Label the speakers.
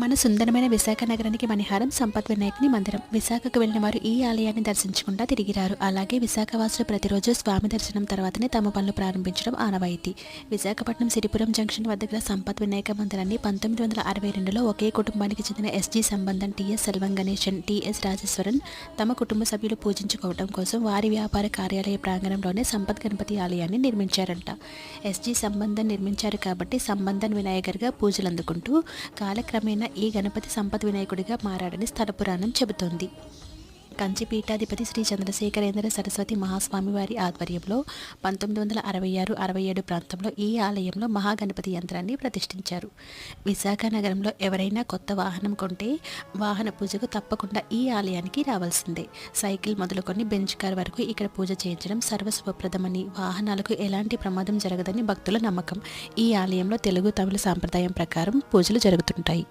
Speaker 1: మన సుందరమైన విశాఖ నగరానికి మణిహారం సంపత్ వినాయకుని మందిరం. విశాఖకు వెళ్ళిన వారు ఈ ఆలయాన్ని దర్శించకుండా తిరిగిరారు. అలాగే విశాఖ వాసులు ప్రతిరోజు స్వామి దర్శనం తర్వాతనే తమ పనులు ప్రారంభించడం ఆనవాయితీ. విశాఖపట్నం సిరిపురం జంక్షన్ వద్ద గల సంపత్ వినాయక మందిరాన్ని పంతొమ్మిది వందల అరవై రెండులో ఒకే కుటుంబానికి చెందిన ఎస్జీ సంబంధం టీఎస్ సెల్వం గణేశన్ టీఎస్ రాజేశ్వరన్ తమ కుటుంబ సభ్యులు పూజించుకోవడం కోసం వారి వ్యాపార కార్యాలయ ప్రాంగణంలోనే సంపత్ గణపతి ఆలయాన్ని నిర్మించారంట. ఎస్జీ సంబంధం నిర్మించారు కాబట్టి సంబంధన్ వినాయకర్గా పూజలు అందుకుంటూ కాలక్రమేణా ఈ గణపతి సంపత్ వినాయకుడిగా మారాడని స్థల పురాణం చెబుతోంది. కంచి పీఠాధిపతి శ్రీ చంద్రశేఖరేంద్ర సరస్వతి మహాస్వామి వారి ఆధ్వర్యంలో పంతొమ్మిది వందల అరవై ఆరు అరవై ఏడు ప్రాంతంలో ఈ ఆలయంలో మహాగణపతి యంత్రాన్ని ప్రతిష్ఠించారు. విశాఖ నగరంలో ఎవరైనా కొత్త వాహనం కొంటే వాహన పూజకు తప్పకుండా ఈ ఆలయానికి రావాల్సిందే. సైకిల్ మొదలుకొని బెంచ్ కార్ వరకు ఇక్కడ పూజ చేయించడం సర్వశుభప్రదమని వాహనాలకు ఎలాంటి ప్రమాదం జరగదని భక్తుల నమ్మకం. ఈ ఆలయంలో తెలుగు తమిళ సాంప్రదాయం ప్రకారం పూజలు జరుగుతుంటాయి.